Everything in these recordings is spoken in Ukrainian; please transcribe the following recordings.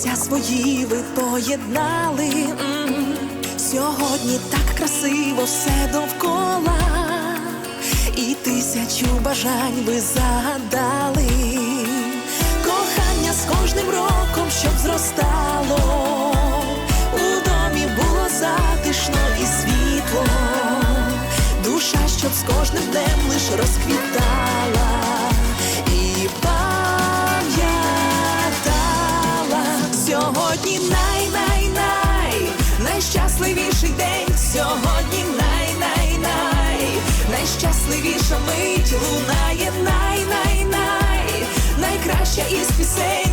серця свої ви поєднали. Сьогодні так красиво все довкола, і тисячу бажань ви загадали. Кохання з кожним роком, щоб зростало. У домі було затишно і світло, душа, щоб з кожним днем лиш розквітала сьогодні най-най-най, найщасливіша мить лунає. Най-най-най, найкраща із пісень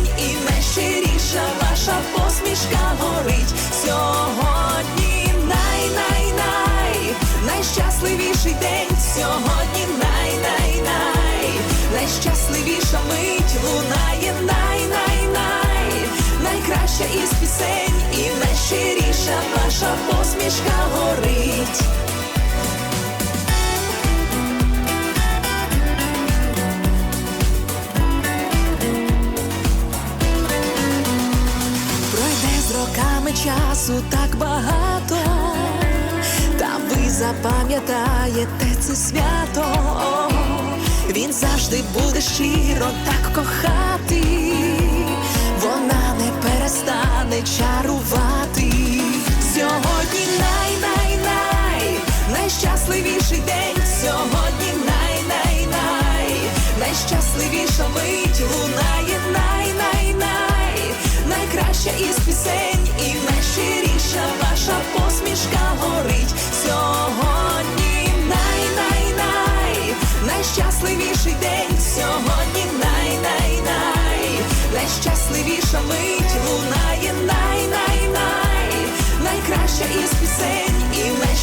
ваша посмішка горить. Пройде з роками часу так багато, та ви запам'ятаєте це свято. Він завжди буде щиро так кохати, найщасливіший день, сьогодні най-най-най, найщасливіша мить лунає. Най-най-най, найкраща із пісень і найщиріша ваша посмішка горить. Сьогодні най-най-най, найщасливіший день, сьогодні най-най-най, найщасливіша мить лунає. Най-най-най, найкраща із пісень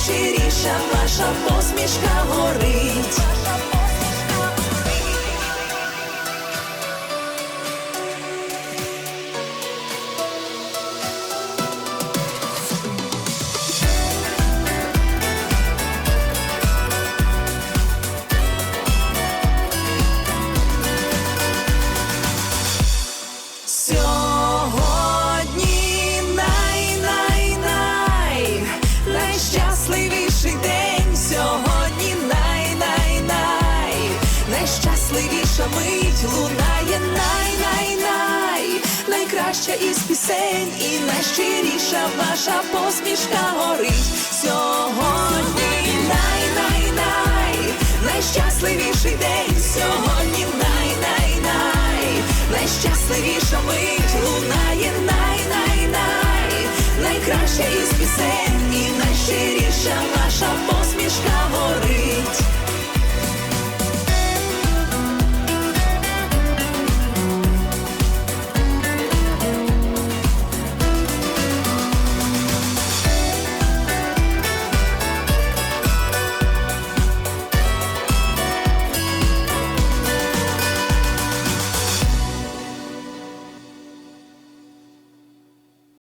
найщиріша ваша посмішка горить. Найщасливіша мить лунає най-най-най, найкраща із пісень і найщиріша ваша посмішка горить. Сьогодні най-най-най, найщасливіший день, сьогодні най-най-най, найщасливіша мить лунає най-най-най, найкраща із пісень